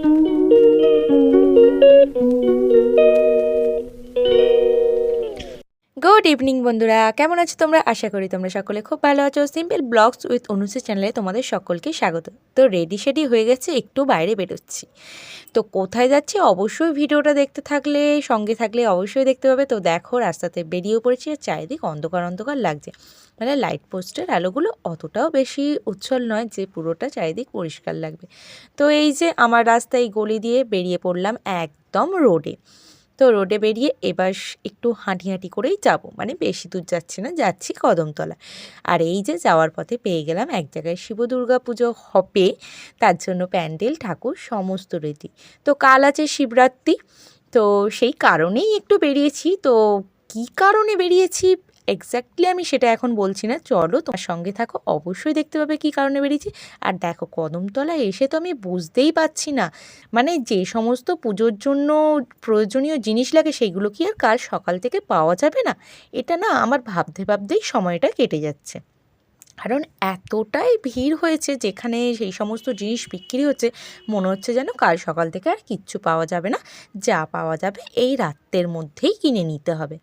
Thank you. Evening বন্ধুরা। কেমন আছো তোমরা? আশা করি তোমরা সকলে খুব ভালো আছো। সিম্পল ব্লগস উইথ অনুসি চ্যানেলে তোমাদের সকলকে স্বাগত। তো রেডি শেডি হয়ে গেছে, একটু বাইরে বেরোচ্ছি। তো কোথায় যাচ্ছি? অবশ্যই ভিডিওটা দেখতে থাকলে, সঙ্গে থাকলে অবশ্যই দেখতে পাবে। তো দেখো, রাস্তাতে বেরিয়েও পড়েছি, আর চারিদিক অন্ধকার অন্ধকার লাগছে। মানে লাইট পোস্টের আলোগুলো অতটাও বেশি উজ্জ্বল নয় যে পুরোটা চারিদিক পরিষ্কার লাগবে। তো এই যে আমার রাস্তায় গলি দিয়ে বেরিয়ে পড়লাম একদম রোডে তো রোডে বেরিয়ে এবার একটু হাঁটি হাঁটি করেই যাব। মানে বেশি দূর যাচ্ছি না, যাচ্ছি কদমতলা। আর এই যে যাওয়ার পথে পেয়ে গেলাম এক জায়গায় শিব দুর্গা পুজো হবে, তার জন্য প্যান্ডেল, ঠাকুর, সমস্ত রীতি। তো কাল আছে শিবরাত্রি, তো সেই কারণেই একটু বেরিয়েছি। তো কি কারণে বেরিয়েছি এক্স্যাক্টলি আমি সেটা এখন বলছি না। চলো তোমার সঙ্গে থাকো, অবশ্যই দেখতে পাবে কী কারণে বেরিয়েছি। আর দেখো, কদমতলায় এসে তো আমি বুঝতেই পারছি না। মানে যে সমস্ত পুজোর জন্য প্রয়োজনীয় জিনিস লাগে সেগুলো কি আর কাল সকাল থেকে পাওয়া যাবে না? এটা না আমার ভাবতে ভাবতেই সময়টা কেটে যাচ্ছে। কারণ এতটাই ভিড় হয়েছে যেখানে সেই সমস্ত জিনিস বিক্রি হচ্ছে, মনে হচ্ছে যেন কাল সকাল থেকে আর কিচ্ছু পাওয়া যাবে না। যা পাওয়া যাবে এই রাত্রের মধ্যেই কিনে নিতে হবে।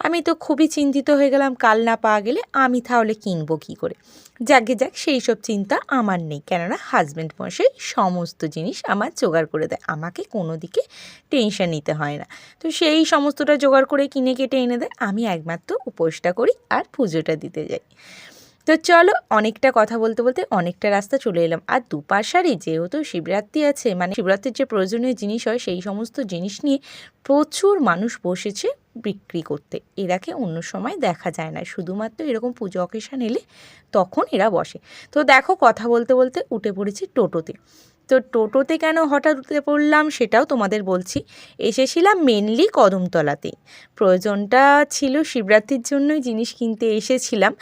আমি তো খুবই চিন্তিত হয়ে গেলাম, কাল না পাওয়া গেলে আমি তাহলে কিনবো কী করে? যাকে যাক, সেই সব চিন্তা আমার নেই। কেননা হাজব্যান্ড মশাই সমস্ত জিনিস আমার জোগাড় করে দেয়। আমাকে কোনো দিকে টেনশন নিতে হয় না। তো সেই সমস্তটা জোগাড় করে কিনে কেটে এনে দেয়। আমি একমাত্র উপোসটা করি আর পুজোটা দিতে যাই। তো চলো অনেকটা কথা বলতে বলতে অনেকটা রাস্তা চলে এলাম। আর দুপাশারই যেহেতু শিবরাত্রি আছে মানে শিবরাত্রির যে প্রয়োজনীয় জিনিস হয়, সেই সমস্ত জিনিস নিয়ে প্রচুর মানুষ বসেছে বিক্রি করতে। এরাকে অন্য সময় দেখা যায় না। শুধুমাত্র এরকম পুজো অকেশন এলে তখন এরা বসে। তো দেখো কথা বলতে বলতে উঠে পড়েছি টোটোতে। তো টোটোতে কেন হঠাৎ উঠে পড়লাম সেটাও তোমাদের বলছি। এসেছিলাম মেনলি কদমতলাতে প্রয়োজনটা ছিল শিবরাত্রির জন্যই জিনিস কিনতে এসেছিলাম।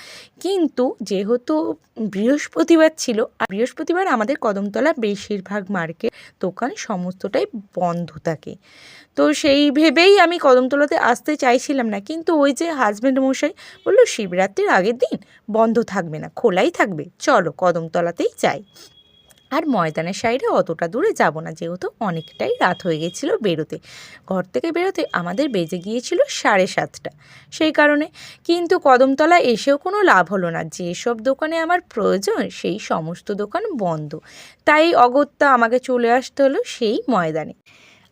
কিন্তু যেহেতু বৃহস্পতিবার ছিল, আর বৃহস্পতিবার আমাদের কদমতলা বেশিরভাগ মার্কেট দোকান সমস্তটাই বন্ধ থাকে। তো সেই ভেবেই আমি কদমতলাতে আসতে চাইছিলাম না। কিন্তু ওই যে হাজব্যান্ড মশাই বলল, শিবরাত্রির আগের দিন বন্ধ থাকবে না, খোলাই থাকবে। চলো কদমতলাতেই যাই। আর ময়দানের সাইডে অতটা দূরে যাব না, যেহেতু অনেকটাই রাত হয়ে গেছিল বেরোতে। ঘর থেকে বেরোতে আমাদের বেজে গিয়েছিল সাড়ে সাতটা। সেই কারণে কিন্তু কদমতলা এসেও কোনো লাভ হলো না। যেসব দোকানে আমার প্রয়োজন, সেই সমস্ত দোকান বন্ধ। তাই অগত্যা আমাকে চলে আসতে হলো সেই ময়দানে।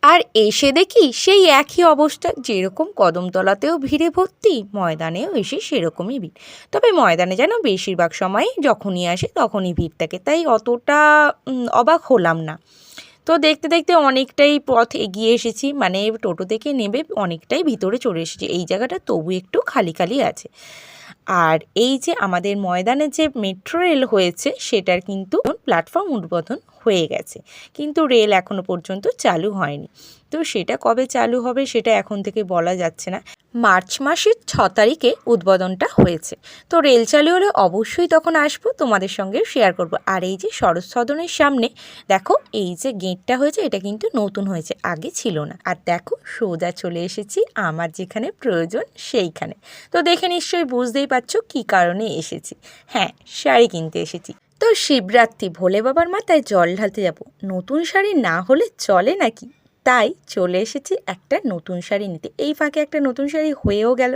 আর এসে দেখি সেই একই অবস্থা, যেরকম কদমতলাতেও ভিড়ে ভর্তি, ময়দানেও এসে সেরকমই ভিড়। তবে ময়দানে যেন বেশিরভাগ সময় যখনই আসে তখনই ভিড় থাকে, তাই অতটা অবাক হলাম না। তো দেখতে দেখতে অনেকটাই পথ এগিয়ে এসেছি মানে টোটো থেকে নেবে অনেকটাই ভিতরে চলে এসেছি। এই জায়গাটা তবু একটু খালি খালি আছে। আর এই যে আমাদের ময়দানে যে মেট্রো রেল হয়েছে, সেটার কিন্তু প্ল্যাটফর্ম উদ্বোধন হয়ে গেছে। কিন্তু রেল এখনও পর্যন্ত চালু হয়নি। তো সেটা কবে চালু হবে, সেটা এখন থেকে বলা যাচ্ছে না। মার্চ মাসের ছ তারিখে উদ্বোধনটা হয়েছে। তো রেল চালু হলে অবশ্যই তখন আসব, তোমাদের সঙ্গে শেয়ার করব। আর এই যে শরৎ সদনের সামনে, দেখো এই যে গেটটা হয়েছে, এটা কিন্তু নতুন হয়েছে, আগে ছিল না। আর দেখো সোজা চলে এসেছি, আমার যেখানে প্রয়োজন সেইখানে। তো দেখে নিশ্চয়ই বুঝতেই পারছ কি কারণে এসেছি। হ্যাঁ শাড়ি কিনতে এসেছি। তো শিবরাত্রি, ভোলে বাবার মাথায় জল ঢালতে যাব। নতুন শাড়ি না হলে চলে নাকি? তাই চলে এসেছি একটা নতুন শাড়ি নিতে। এই ফাঁকে একটা নতুন শাড়ি হয়েও গেল।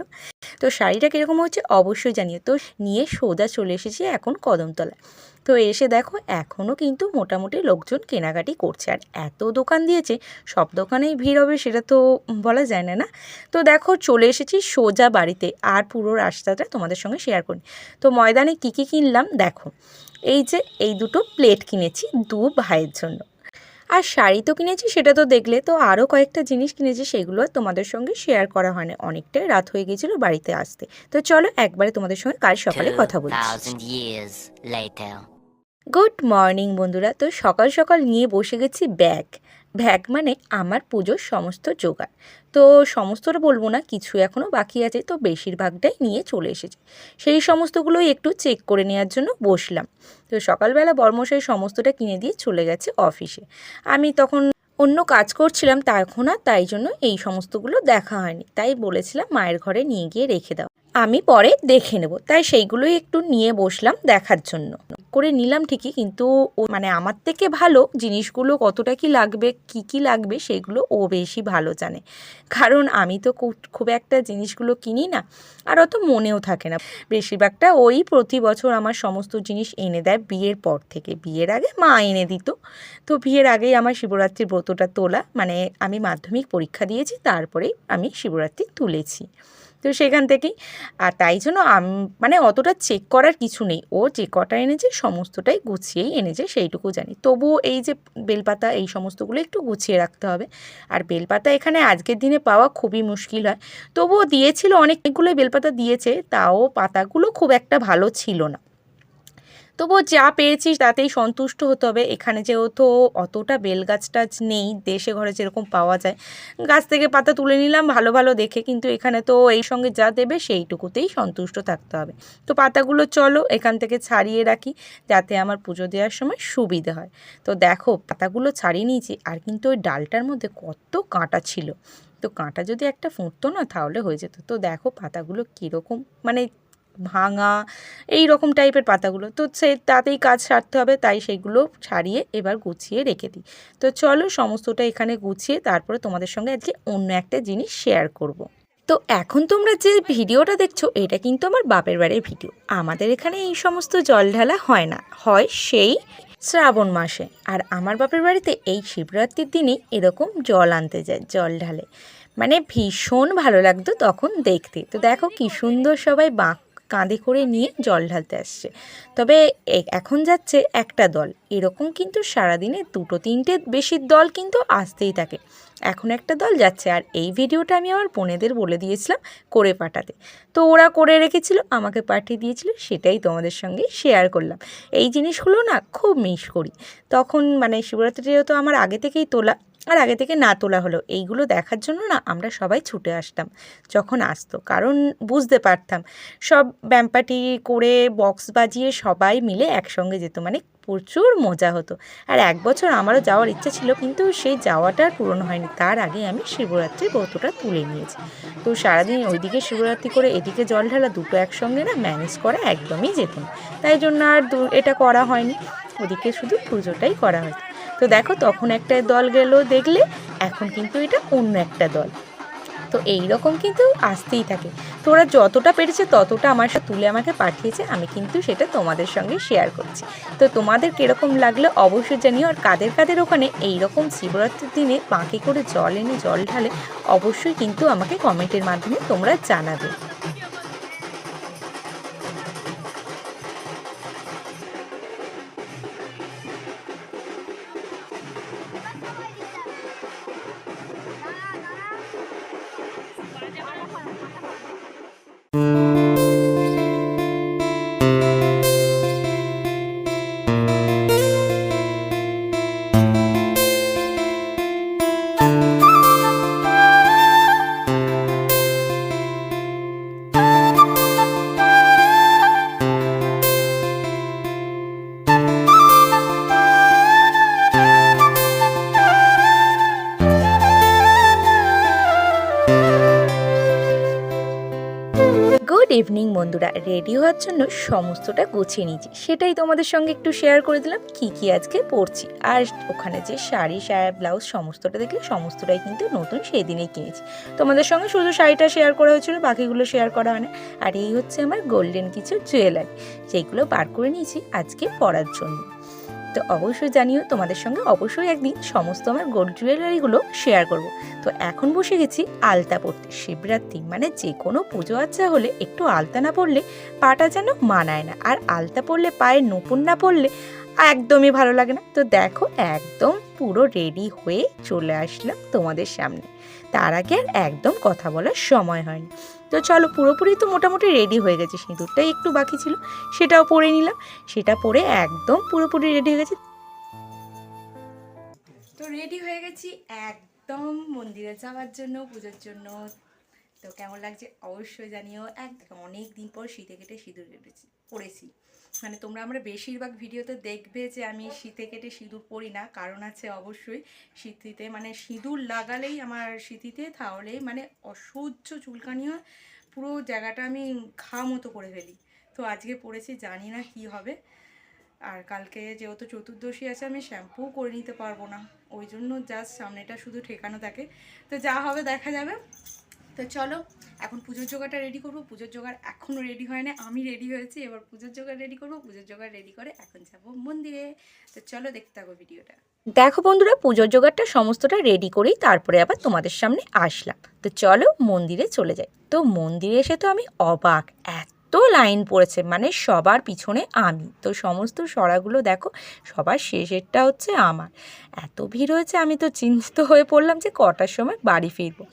তো শাড়িটা কীরকম হচ্ছে অবশ্যই জানিও। তো নিয়ে সোজা চলে এসেছি এখন কদমতলায়। তো এসে দেখো এখনও কিন্তু মোটামুটি লোকজন কেনাকাটি করছে। আর এত দোকান দিয়েছে সব দোকানেই ভিড় হবে সেটা তো বলা যায় না না? তো দেখো চলে এসেছি সোজা বাড়িতে। আর পুরো রাস্তাটা তোমাদের সঙ্গে শেয়ার করি। তো ময়দানে কী কী কিনলাম? দেখো এই যে এই দুটো প্লেট কিনেছি দু ভাইয়ের জন্য। আর শাড়ি তো কিনেছি সেটা তো দেখলে। তো আরও কয়েকটা জিনিস কিনেছি সেগুলো তোমাদের সঙ্গে শেয়ার করা হয় না। অনেকটাই রাত হয়ে গিয়েছিল বাড়িতে আসতে। তো চলো একবারে তোমাদের সঙ্গে কাল সকালে কথা বলছি 2000 years later. গুড মর্নিং বন্ধুরা। তো সকাল সকাল নিয়ে বসে গেছি ব্যাগ। ব্যাগ মানে আমার পুজোর সমস্ত জোগাড়। তো সমস্তটা বলব না, কিছু এখনও বাকি আছে, তো বেশিরভাগটাই নিয়ে চলে এসেছি। সেই সমস্তগুলোই একটু চেক করে নেওয়ার জন্য বসলাম। তো সকালবেলা বর্মশাই সমস্তটা কিনে দিয়ে চলে গেছে অফিসে আমি তখন অন্য কাজ করছিলাম তখন আর তাই জন্য এই সমস্তগুলো দেখা হয়নি। তাই বলেছিলাম মায়ের ঘরে নিয়ে গিয়ে রেখে দাও। আমি পরে দেখে নেব। তাই সেইগুলোই একটু নিয়ে বসলাম দেখার জন্য। করে নিলাম ঠিকই, কিন্তু ও মানে আমার থেকে ভালো জিনিসগুলো কতটা কি লাগবে, কি কি লাগবে সেগুলো ও বেশি ভালো জানে। কারণ আমি তো খুব- একটা জিনিসগুলো কিনি না, আর অত মনেও থাকে না। বেশিরভাগটা ওই প্রতি বছর আমার সমস্ত জিনিস এনে দেয় বিয়ের পর থেকে। বিয়ের আগে মা এনে দিত। তো বিয়ের আগেই আমার শিবরাত্রির ব্রতটা তোলা মানে আমি মাধ্যমিক পরীক্ষা দিয়েছি, তারপরেই আমি শিবরাত্রি তুলেছি। তো সেখান থেকেই। আর তাই জন্য আম- মানে অতটা চেক করার কিছু নেই। ও যে কটা এনেছে সমস্তটাই গুছিয়েই এনেছে, সেইটুকু জানি। তবুও এই যে বেলপাতা, এই সমস্তগুলো একটু গুছিয়ে রাখতে হবে। আর বেলপাতা এখানে আজকের দিনে পাওয়া খুবই মুশকিল হয়। তবুও দিয়েছিল, অনেকগুলোই বেলপাতা দিয়েছে, তাও পাতাগুলো খুব একটা ভালো ছিল না। তবুও যা পেয়েছি তাতেই সন্তুষ্ট হতে হবে। এখানে যেহেতু অতটা বেল গাছ টাছ নেই, দেশে ঘরে যেরকম পাওয়া যায়। গাছ থেকে পাতা তুলে নিলাম, ভালো ভালো দেখে কিন্তু এখানে তো এই সঙ্গে যা দেবে সেইটুকুতেই সন্তুষ্ট থাকতে হবে। তো পাতাগুলো চলো, এখান থেকে ছাড়িয়ে রাখি যাতে আমার পুজো দেওয়ার সময় সুবিধে হয়। তো দেখো, পাতাগুলো ছাড়িয়ে নিয়েছি আর কিন্তু ওই ডালটার মধ্যে কত কাঁটা ছিল। তো কাঁটা যদি একটা ফুটতো না তাহলে হয়ে যেত। তো দেখো পাতাগুলো কীরকম মানে ভাঙা, এই রকম টাইপের পাতাগুলো। তো সে তাতেই কাজ সারতে হবে, তাই সেগুলো ছাড়িয়ে এবার গুছিয়ে রেখে দিই। তো চলো সমস্তটা এখানে গুছিয়ে তারপরে তোমাদের সঙ্গে আজকে অন্য একটা জিনিস শেয়ার করব। তো এখন তোমরা যে ভিডিওটা দেখছ, এটা কিন্তু আমার বাপের বাড়ির ভিডিও। আমাদের এখানে এই সমস্ত জল ঢালা হয় না। হয় সেই শ্রাবণ মাসে। আর আমার বাপের বাড়িতে এই শিবরাত্রির দিনে এরকম জল আনতে যায়, জল ঢালে। মানে ভীষণ ভালো লাগতো তখন দেখতে। তো দেখো কি সুন্দর সবাই বাঁক কাঁধে করে নিয়ে জল ঢালতে আসছে। তবে এখন যাচ্ছে একটা দল। এরকম কিন্তু সারাদিনে দুটো তিনটে বেশি দল কিন্তু আসতেই থাকে। এখন একটা দল যাচ্ছে আর এই ভিডিওটা আমি আমার বোনেদের বলে দিয়েছিলাম করে পাঠাতে। তো ওরা করে রেখেছিল, আমাকে পাঠিয়ে দিয়েছিল, সেটাই তোমাদের সঙ্গে শেয়ার করলাম। এই জিনিসগুলো না খুব মিস করি। তখন মানে শিবরাত্রি যেহেতু আমার আগে থেকেই তোলা। আর আগে থেকে না তোলা হলো। এইগুলো দেখার জন্য না আমরা সবাই ছুটে আসতাম, যখন আসতো। কারণ বুঝতে পারতাম, সব ব্যাম্পাটি করে বক্স বাজিয়ে সবাই মিলে একসঙ্গে যেত মানে প্রচুর মজা হতো। আর এক বছর আমারও যাওয়ার ইচ্ছা ছিল, কিন্তু সেই যাওয়াটা পূরণ হয়নি। তার আগে আমি শিবরাত্রির ব্রতটা তুলে নিয়েছি। তো সারাদিন ওইদিকে শিবরাত্রি করে এদিকে জল ঢালা দুটো একসঙ্গে না ম্যানেজ করা একদমই যেত না। তাই জন্য আর এটা করা হয়নি। ওদিকে শুধু পুজোটাই করা হতো তো দেখো তখন একটা দল গেল দেখলে, এখন কিন্তু এটা অন্য একটা দল। তো এই রকম কিন্তু আসতেই থাকে। তো ওরা যতটা পেরেছে ততটা আমার সাথে তুলে আমাকে পাঠিয়েছে, আমি কিন্তু সেটা তোমাদের সঙ্গে শেয়ার করছি। তো তোমাদের কীরকম লাগল অবশ্যই জানিও, আর কাদের কাদের ওখানে এই রকম শিবরাত্রির দিনে বাঁকে করে জল এনে জল ঢালে অবশ্যই কিন্তু আমাকে কমেন্টের মাধ্যমে তোমরা জানাবে। গুড ইভিনিং বন্ধুরা। রেডি হওয়ার জন্য সমস্তটা গুছিয়ে নিয়েছি। সেটাই তোমাদের সঙ্গে একটু শেয়ার করে দিলাম, কি কি আজকে পরছি। আর ওখানে যে শাড়ি শাড়ি ব্লাউজ সমস্তটা দেখলে সমস্তটাই কিন্তু নতুন সেই দিনেই কিনেছি। তোমাদের সঙ্গে শুধু শাড়িটা শেয়ার করা হয়েছিল, বাকিগুলো শেয়ার করা হয় না। আর এই হচ্ছে আমার গোল্ডেন কিছু জুয়েলারি যেগুলো বার করে নিয়েছি আজকে পরার জন্য। তো অবশ্যই জানিও, তোমাদের সঙ্গে অবশ্যই একদিন সমস্ত আমার গোল্ড জুয়েলারিগুলো শেয়ার করব। তো এখন বসে গেছি আলতা পরতে। শিবরাত্রি মানে যে কোনো পুজো আচ্ছা হলে একটু আলতা না পরলে পাটা যেন মানায় না। আর আলতা পরলে পায়ে নপুন না পরলে একদমই ভালো লাগে না। তো দেখো একদম পুরো রেডি হয়ে চলে আসলাম তোমাদের সামনে। তার আগে আর একদম কথা বলার সময় হয়নি। তো চলো, পুরোপুরি তো মোটামুটি রেডি হয়ে গেছে। সিঁদুরটাই একটু বাকি ছিল, সেটাও পরে নিলাম। সেটা পরে একদম পুরোপুরি রেডি হয়ে গেছে। তো রেডি হয়ে গেছি একদম মন্দিরে যাওয়ার জন্য, পুজোর জন্য। তো কেমন লাগছে অবশ্যই জানিও। একদম অনেক দিন পর শীতে কেটে সিঁদুর কেটেছি পরেছি মানে তোমরা আমরা বেশিরভাগ ভিডিওতে দেখবে যে আমি শীতে কেটে সিঁদুর পরি না। কারণ আছে অবশ্যই শীতিতে মানে সিঁদুর লাগালেই আমার শীতিতে তাহলেই মানে অসহ্য চুলকানি হয় পুরো জায়গাটা আমি ঘা মতো করে ফেলি। তো আজকে পড়েছি, জানি না কি হবে। আর কালকে যেহেতু চতুর্দশী আছে, আমি শ্যাম্পু করে নিতে পারব না। ওই জন্য জাস্ট সামনেটা শুধু ঠেকানো থাকে। তো যা হবে দেখা যাবে। তো চলো, এখন পুজোর জোগাড়টা রেডি করব। পুজোর জোগাড় এখনও রেডি হয় না আমি রেডি হয়েছি, এবার পুজোর জোগাড় রেডি করব, পুজোর জোগাড় রেডি করে এখন যাব মন্দিরে। তো চলো, দেখতে থাকো ভিডিওটা দেখো বন্ধুরা, পুজোর জোগাড়টা সমস্তটা রেডি করেই তারপরে আবার তোমাদের সামনে আসলাম। তো চলো, মন্দিরে চলে যাই। তো মন্দিরে এসে তো আমি অবাক, এত লাইন পড়েছে মানে সবার পিছনে আমি। তো সমস্ত সরাগুলো দেখো, সবার শেষেরটা হচ্ছে আমার। এত ভিড় হয়েছে, আমি তো চিন্তিত হয়ে পড়লাম যে কটার সময় বাড়ি ফিরবো।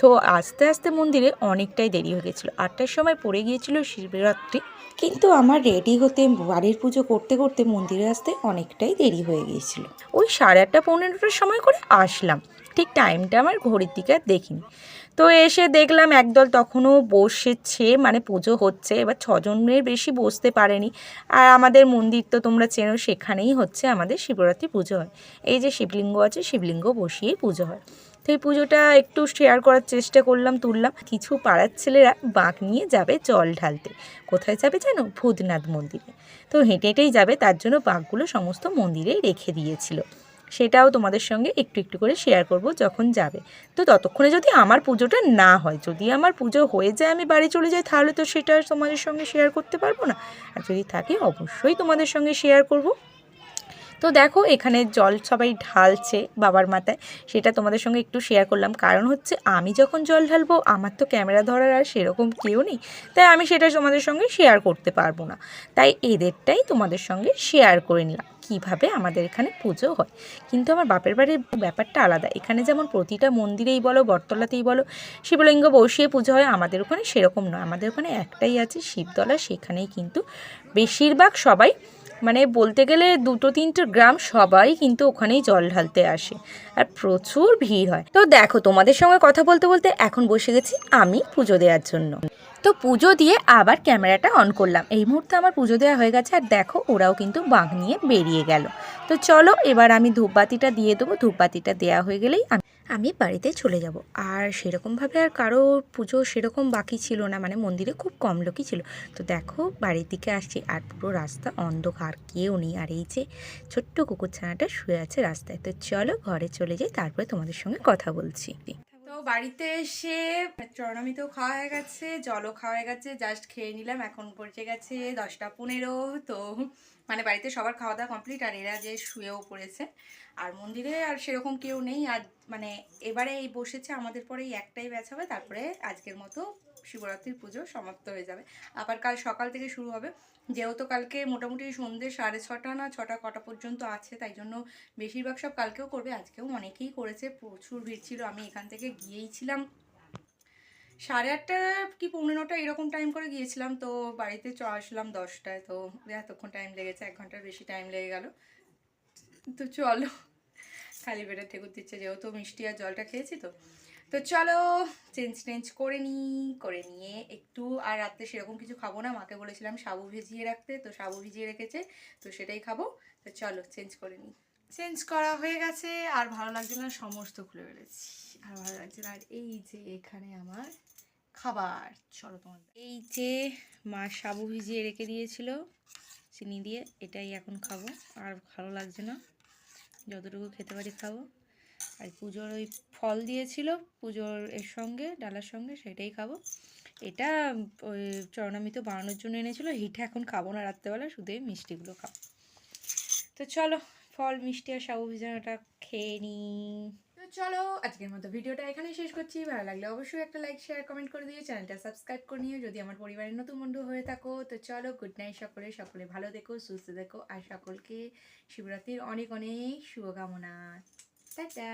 তো আস্তে আস্তে মন্দিরে অনেকটাই দেরি হয়ে গেছিল। আটটার সময় পড়ে গিয়েছিল শিবরাত্রি। কিন্তু আমার রেডি হতে বাড়ির পুজো করতে করতে মন্দিরে আসতে অনেকটাই দেরি হয়ে গিয়েছিল। ওই সাড়ে আটটা পনেরোটার সময় করে আসলাম। ঠিক টাইমটা আমার ঘড়ির দিকে আর দেখিনি। তো এসে দেখলাম একদল তখনও বসেছে মানে পুজো হচ্ছে। এবার ছজনের বেশি বসতে পারেনি। আর আমাদের মন্দির তো তোমরা চেনো সেখানেই হচ্ছে আমাদের শিবরাত্রি পুজো হয়। এই যে শিবলিঙ্গ আছে শিবলিঙ্গ বসিয়েই পুজো হয়। তো এই পুজোটা একটু শেয়ার করার চেষ্টা করলাম, তুললাম। কিছু পাড়ার ছেলেরা বাঁক নিয়ে যাবে জল ঢালতে। কোথায় যাবে জানো? ভূতনাথ মন্দিরে। তো হেঁটে হেঁটেই যাবে, তার জন্য বাঘগুলো সমস্ত মন্দিরেই রেখে দিয়েছিল। সেটাও তোমাদের সঙ্গে একটু একটু করে শেয়ার করব যখন যাবে। তো ততক্ষণে যদি আমার পুজোটা না হয়, যদি আমার পুজো হয়ে যায়, আমি বাড়ি চলে যাই, তাহলে তো সেটা তোমাদের সঙ্গে শেয়ার করতে পারব না। আর যদি থাকে, অবশ্যই তোমাদের সঙ্গে শেয়ার করব। তো দেখো, এখানে জল সবাই ঢালছে বাবার মাথায়। সেটা তোমাদের সঙ্গে একটু শেয়ার করলাম। কারণ হচ্ছে, আমি যখন জল ঢালবো, আমার তো ক্যামেরা ধরার আর সেরকম কেউ নেই। তাই আমি সেটা তোমাদের সঙ্গে শেয়ার করতে পারব না। তাই এদেরটাই তোমাদের সঙ্গে শেয়ার করে নিলাম। কীভাবে আমাদের এখানে পুজো হয়। কিন্তু আমার বাপের বাড়ির ব্যাপারটা আলাদা। এখানে যেমন প্রতিটা মন্দিরেই বলো, বটতলাতেই বলো, শিবলিঙ্গ বসিয়ে পুজো হয়, আমাদের ওখানে সেরকম নয়। আমাদের ওখানে একটাই আছে শিবতলা। সেখানেই কিন্তু বেশিরভাগ সবাই মানে বলতে গেলে দুটো তিনটে গ্রাম সবাই কিন্তু ওখানেই জল ঢালতে আসে। আর প্রচুর ভিড় হয়। তো দেখো তোমাদের সঙ্গে কথা বলতে বলতে এখন বসে গেছি আমি পুজো দেওয়ার জন্য। তো পুজো দিয়ে আবার ক্যামেরাটা অন করলাম। এই মুহূর্তে আমার পুজো দেওয়া হয়ে গেছে আর দেখো, ওরাও কিন্তু বাঘ নিয়ে বেরিয়ে গেল। তো চলো, এবার আমি ধূপবাতিটা দিয়ে দেবো। ধূপবাতিটা দেওয়া হয়ে গেলেই আমি আমি বাড়িতে চলে যাব। আর সেরকমভাবে আর কারও পুজো সেরকম বাকি ছিল না। মানে মন্দিরে খুব কম লোকই ছিল। তো দেখো, বাড়ির দিকে আসছি আর পুরো রাস্তা অন্ধকার, কেউ নেই। আর এই যে ছোট্ট কুকুরছানাটা শুয়ে আছে রাস্তায়। তো চলো, ঘরে চলে যাই, তারপরে তোমাদের সঙ্গে কথা বলছি। বাড়িতে এসে চরণামিতেও খাওয়া হয়ে গেছে, জলও খাওয়া হয়ে গেছে জাস্ট খেয়ে নিলাম, এখন পড়ে গেছে দশটা পনেরো, তো মানে বাড়িতে সবার খাওয়া দাওয়া কমপ্লিট আর এরা যে শুয়েও পড়েছে। আর মন্দিরে আর সেরকম কেউ নেই, আর মানে এবারে এই বসেছে, আমাদের পরে একটাই ব্যাচ হবে, তারপরে আজকের মতো শিবরাত্রির পুজো সমাপ্ত হয়ে যাবে। আবার কাল সকাল থেকে শুরু হবে। যেহেতু কালকে মোটামুটি সন্ধ্যে সাড়ে ছটা না ছটা কটা পর্যন্ত আছে, তাই জন্য বেশিরভাগ সব কালকেও করবে। আজকেও অনেকেই করেছে, প্রচুর ভিড় ছিল। আমি এখান থেকে গিয়েই ছিলাম। সাড়ে আটটা কি পৌনে নটা এরকম টাইম করে গিয়েছিলাম। তো বাড়িতে চ আসলাম দশটায়। তো এতক্ষণ টাইম লেগেছে, এক ঘণ্টার বেশি টাইম লেগে গেল। তো চলো, খালি পেটে ঠেকুর দিচ্ছে, যেহেতু মিষ্টি আর জলটা খেয়েছি তো। তো চলো চেঞ্জ টেঞ্জ করে নিই করে নিয়ে একটু আর রাত্রে সেরকম কিছু খাব না। মাকে বলেছিলাম সাবু ভিজিয়ে রাখতে তো সাবু ভিজিয়ে রেখেছে তো সেটাই খাব। তো চলো চেঞ্জ করে নিই। চেঞ্জ করা হয়ে গেছে আর ভালো লাগছে না সমস্ত খুলে ফেলেছি। আর ভালো লাগছে না আর এই যে এখানে আমার খাবার। চলো তোমার এই যে মা সাবু ভিজিয়ে রেখে দিয়েছিল চিনি দিয়ে এটাই এখন খাব আর ভালো লাগছে না। যতটুকু খেতে পারি খাব। আর পুজোর ওই ফল দিয়েছিল, পুজোর এর সঙ্গে, ডালার সঙ্গে সেটাই খাব। এটা, ওই চরণামিত বানানোর জন্য এনেছিল হিটা এখন খাব না রাত্রেবেলা, শুধু মিষ্টিগুলো খাব। তো চলো, ফল, মিষ্টি আর সাবু ভিজানোটা খেয়ে নিই তো চলো, আজকের মতো ভিডিওটা এখানেই শেষ করছি। ভালো লাগলে অবশ্যই একটা লাইক শেয়ার কমেন্ট করে দিও। চ্যানেলটা সাবস্ক্রাইব করে নিও। যদি আমার পরিবারের নতুন বন্ধু হয়ে থাকো, তো চলো গুড নাইট সকলে। সকলে ভালো দেখো সুস্থ দেখো আর সকলকে শিবরাত্রির অনেক অনেক শুভকামনা। টাটা